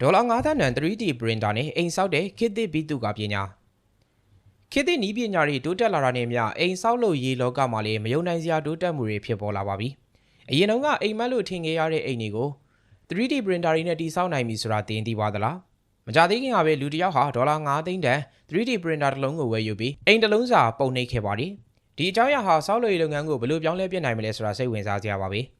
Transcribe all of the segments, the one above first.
ဒေါ်လာ9သန်းတန် 3D printer နဲ့အိမ်ဆောက်တဲ့ခေတ်သစ်ဘီတုကပညာခေတ်သစ်နည်းပညာတွေတိုးတက်လာတာနဲ့မျှအိမ်ဆောက်လို့ရေးလောကမှာလည်းမယုံနိုင်စရာတိုးတက်မှုတွေဖြစ်ပေါ်လာပါပြီ။အရင်တုန်းကအိမ်မက်လို့ထင်ခဲ့ရတဲ့အိမ်တွေကို 3D printer တွေနဲ့တည်ဆောက်နိုင်ပြီဆိုတာသိသိပါသလား။မကြသေးခင်ကပဲလူတစ်ယောက်ဟာဒေါ်လာ9သိန်းတန် 3D printer တစ်လုံးကိုဝယ်ယူပြီးအိမ်တစ်လုံးစာပုံနှိပ်ခဲ့ပါတယ်။ဒီအကြောင်းအရာဟာဆောက်လုပ်ရေးလုပ်ငန်းကိုဘယ်လိုပြောင်းလဲပြနိုင်မလဲဆိုတာစိတ်ဝင်စားစရာပါပဲ။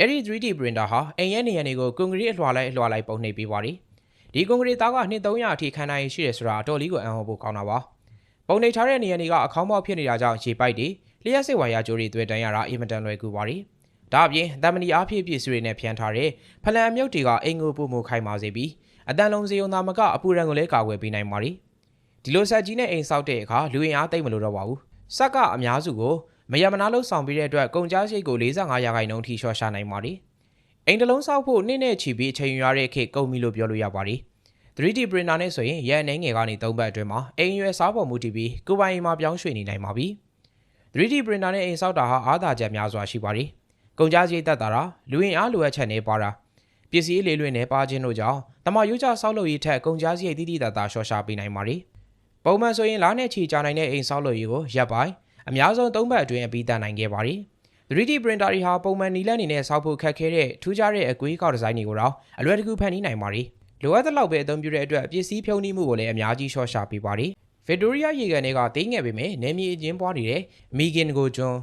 အဲ့ဒီ 3D printer ဟာအိမ်ရဲ့နေရာတွေကိုကွန်ကရစ်အလွှာလိုက်အလွှာလိုက်ပုံနှိပ်ပေးပါတယ်။ဒီကွန်ကရစ်သားကနှစ်300အထိခံနိုင်ရရှိတယ်ဆိုတာအတော်လေးကိုအံ့ဩဖို့ကောင်းတာပါ။ပုံနှိပ်ထားတဲ့နေရာတွေကအခေါင်းပေါက်ဖြစ်နေတာကြောင့်ခြေပိုက်တွေလျှက်စစ်ဝါယာကြိုးတွေတွေ့တန်းရတာအင်မတန်လွယ်ကူပါတယ်။ဒါအပြင်တမနီအားဖြည့်ပြည့်စုံတွေနဲ့ဖြန်းထားတဲ့ဖလန်အမြုပ်တွေကအိမ်ကိုပုံမခိုင်ပါစေပြီးအတန်လုံးစီယုံသားမကအပူရန်ကိုလည်းကာကွယ်ပေးနိုင်ပါတယ်။ဒီလိုဆက်ကြီးနဲ့အိမ်ဆောက်တဲ့အခါလူရင်အားသိမ့်မလို့တော့ပါဘူး။စက်ကအများစုကို မယမနာလို့ဆောင်ပြီးတဲ့အတွက်ကုန်ကြမ်းရိတ်ကို45ရာခိုင်နှုန်းထိလျှော့ချနိုင်ပါတယ်။အိမ်တလုံးဆောက်ဖို့နှစ်နဲ့ချီပြီးအချိန်ယူရတဲ့ခေတ်ကုန်ပြီလို့ပြောလို့ရပါတယ်။ 3D printer နဲ့ဆိုရင်ရဲအနေငယ်ကနေ၃ဘတ်အတွင်းမှာအိမ်ရွယ်စားပေါ်မူတည်ပြီးကိုယ်ပိုင်အိမ်မှာပြောင်းရွှေ့နေနိုင်ပါပြီ။ 3D printer နဲ့အိမ်ဆောက်တာဟာအားသာချက်များစွာရှိပါတယ်။ကုန်ကြမ်းရိတ်သက်သာတာလူရင်အားလိုအပ်ချက်နဲ့ပါတာပစ္စည်းလေးလွင်နဲ့ပါခြင်းတို့ကြောင့်တမရွေးချဆောက်လုပ်ရေးထက်ကုန်ကြမ်းစရိတ်တိတိတတ်တာရှော့ရှာပေးနိုင်ပါတယ်။ပုံမှန်ဆိုရင်လားနဲ့ချီကြာနိုင်တဲ့အိမ်ဆောက်လုပ်ရေးကိုရပ်ပိုင်း အများဆုံး၃ဘတ်အတွင်းအပြီးတတ်နိုင်ခဲ့ပါတယ်။ 3D printer တွေဟာပုံမှန်နီလန်းနေနဲ့ဆောက်ဖို့ခက်ခဲတဲ့ထူးခြားတဲ့အကွေးကောက်ဒီဇိုင်းတွေကိုတော့အလွယ်တကူဖန်တီးနိုင်ပါတယ်။လိုအပ်တဲ့လောက်ပဲအသုံးပြုတဲ့အတွက်ပစ္စည်းဖြုံးနှီးမှုကိုလည်းအများကြီးရှော့ရှာပေးပါတယ်။ Victoria ရေကန်တွေကတင်းငယ်ပေမဲ့နေမြေအကျဉ်းပွားနေတဲ့ Megan ကိုကျွန်း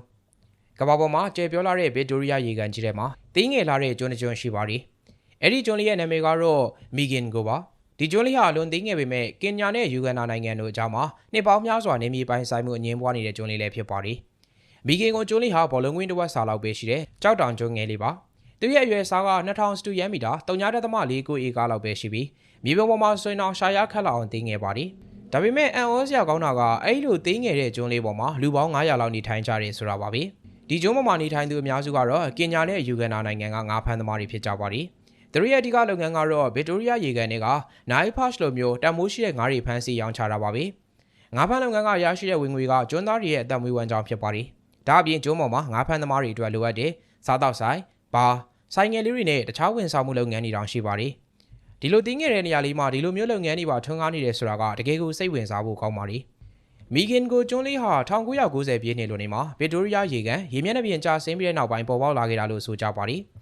ကဘာပေါ်မှာကျယ်ပြောလာတဲ့ Victoria ရေကန်ကြီးထဲမှာတင်းငယ်လာတဲ့ကျွန်းတစ်ကျွန်းရှိပါတယ်။အဲ့ဒီကျွန်းလေးရဲ့နာမည်ကတော့ Megan ကိုပါ။ ဒီကျွန်းလေးဟာလွန်သေးငယ်ပေမဲ့ကင်ညာနဲ့ယူဂန်နာနိုင်ငံတို့အကြားမှာနှစ်ပေါင်းများစွာနေမြေပိုင်ဆိုင်မှုအငင်းပွားနေတဲ့ကျွန်းလေးလည်းဖြစ်ပါတယ်။မီဂင်ကိုကျွန်းလေးဟာဘောလုံးကွင်းတစ်ဝက်စာလောက်ပဲရှိတဲ့ကြောက်တောင်ကျွန်းငယ်လေးပါ။သူရဲ့အရွယ်အစားက2000စတူယန်မီတာ3.4ဧကလောက်ပဲရှိပြီးမြေပြင်ပေါ်မှာဆွေးနှောင်ရှာရခတ်လောက်အောင်တင်းငယ်ပါတယ်။ဒါပေမဲ့အန်အောစရာကောင်းတာကအဲ့လိုတင်းငယ်တဲ့ကျွန်းလေးပေါ်မှာလူပေါင်း900လောက်နေထိုင်ကြတယ်ဆိုတာပါပဲ။ဒီကျွန်းပေါ်မှာနေထိုင်သူအများစုကတော့ကင်ညာနဲ့ယူဂန်နာနိုင်ငံကငါးဖမ်းသမားတွေဖြစ်ကြပါတယ်။သူ တို့ရဲ့အဓိကလုပ်ငန်းကတော့ဗစ်တိုးရီးယားရေကန်တွေကနိုင်ဖတ်လိုမျိုးတန်မိုးရှိတဲ့ငါးတွေဖမ်းဆီးရောင်းချတာပါပဲ။ငါးဖမ်းလုပ်ငန်းကရရှိတဲ့ဝင်ငွေကကျွန်းသားတွေရဲ့အသက်မွေးဝမ်းကြောင်းဖြစ်ပါတယ်။ဒါအပြင်ကျွန်းပေါ်မှာငါးဖမ်းသမားတွေအတွက်လိုအပ်တဲ့စားတောက်ဆိုင်၊ဘားဆိုင်ငယ်လေးတွေနဲ့တခြားဝန်ဆောင်မှုလုပ်ငန်းတွေတောင်ရှိပါတယ်။ဒီလိုတင်းငယ်တဲ့နေရာလေးမှာဒီလိုမျိုးလုပ်ငန်းတွေပါထွန်းကားနေတယ်ဆိုတာကတကယ်ကိုစိတ်ဝင်စားဖို့ကောင်းပါလေ။မီဂင်ကိုကျွန်းလေးဟာ1990ပြည့်နှစ်လိုနေမှာဗစ်တိုးရီးယားရေကန်ရေမျက်နှာပြင်ကျဆင်းပြီးတဲ့နောက်ပိုင်းပေါ်ပေါက်လာခဲ့တာလို့ဆိုကြပါတယ်။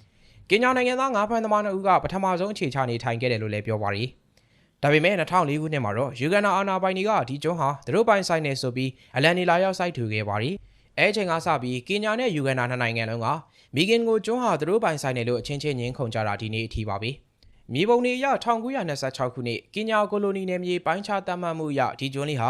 ကင်ညာနိုင်ငံသားငါးဖမ်းသမားနှစ်ဦးကပထမဆုံးအခြေချနေထိုင်ခဲ့တယ်လို့လည်းပြောပါတယ်။ဒါပေမဲ့2004ခုနှစ်မှာတော့ယူဂန်နာအာနာပိုင်တွေကဒီကျွန်းဟာသူတို့ပိုင်ဆိုင်နေဆိုပြီးအလန်နီလာရောက်စိုက်ထူခဲ့ပါတယ်။အဲချိန်ကစပြီးကင်ညာနဲ့ယူဂန်နာနှစ်နိုင်ငံလုံးကမီဂင်ကိုကျွန်းဟာသူတို့ပိုင်ဆိုင်တယ်လို့အချင်းချင်းညင်းခုန်ကြတာဒီနေ့အထိပါပဲ။မြေပုံတွေအရ1926ခုနှစ်ကင်ညာကိုလိုနီနယ်မြေပိုင်းခြားတတ်မှတ်မှုအရဒီကျွန်းလေးဟာ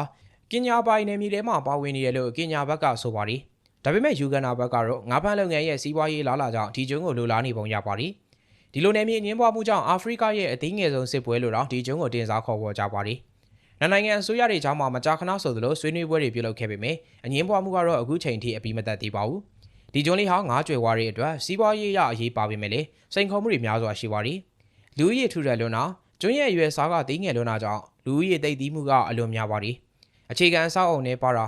ကင်ညာပိုင်နယ်မြေထဲမှာပါဝင်နေတယ်လို့ကင်ညာဘက်ကဆိုပါတယ်။ ဒါပေမဲ့ယူဂန်နာဘက်ကတော့ငါးဖမ်းလုပ်ငန်းရဲ့စီးပွားရေးလားလာကြောင့်ဒီကျွန်းကိုလိုလားနေပုံရပါတယ်။ဒီလိုနယ်မြေအငင်းပွားမှုကြောင့်အာဖရိကရဲ့အသေးငယ်ဆုံးစစ်ပွဲလို့တော့ဒီကျွန်းကိုတင်စားခေါ်ပေါ်ကြပါတယ်။နိုင်ငံအစိုးရတွေကြားမှာမကြာခဏဆိုသလိုဆွေးနွေးပွဲတွေပြုလုပ်ခဲ့ပေမဲ့အငင်းပွားမှုကတော့အခုချိန်ထိအပြီးမသက်သေးပါဘူး။ဒီကျွန်းလေးဟာငါးကြွယ်ဝါတွေအတွက်စီးပွားရေးရအရေးပါပေမဲ့လေစိန်ခေါ်မှုတွေများစွာရှိပါတယ်။လူဦးရေထူထပ်လွန်းတာကျွန်းရဲ့အရွယ်စားကသေးငယ်လွန်းတာကြောင့်လူဦးရေတိတ်သီးမှုကအလွန်များပါတယ်။အခြေခံအဆောက်အုံနဲ့ပါတာ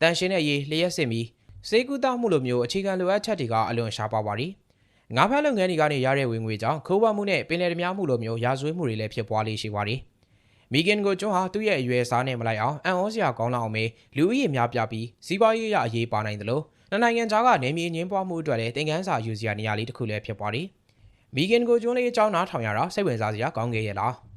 တန်ရှင်းတဲ့ရေလျှက်စစ်မီ စေကူတာမှုလိုမျိုးအခြေခံလိုအပ်ချက်တွေကအလွန်ရှားပါပါတယ်။ငါးဖမ်းလုပ်ငန်းတွေကနေရတဲ့ဝင်ငွေကြောင့်ခိုးပေါက်မှုနဲ့ပင်လယ်ဓမြမှုလိုမျိုးရာဇဝတ်မှုတွေလည်းဖြစ်ပွားလေးရှိပါတယ်။မီဂင်ကိုကျွန်းဟာသူ့ရဲ့အရွယ်စားနဲ့မလိုက်အောင်အန်ဩစရာကောင်းလောက်အောင်ပဲလူဦးရေများပြပြီးစီးပွားရေးရအရေးပါနိုင်တယ်လို့နှစ်နိုင်ငံကြားကနေမြေငင်းပွားမှုအတွက်လည်းသင်ခန်းစာယူစရာနေရာလေးတစ်ခုလည်းဖြစ်ပါတယ်။မီဂင်ကိုကျွန်းလေးအကြောင်းနားထောင်ရတာစိတ်ဝင်စားစရာကောင်းခဲ့ရဲ့လား။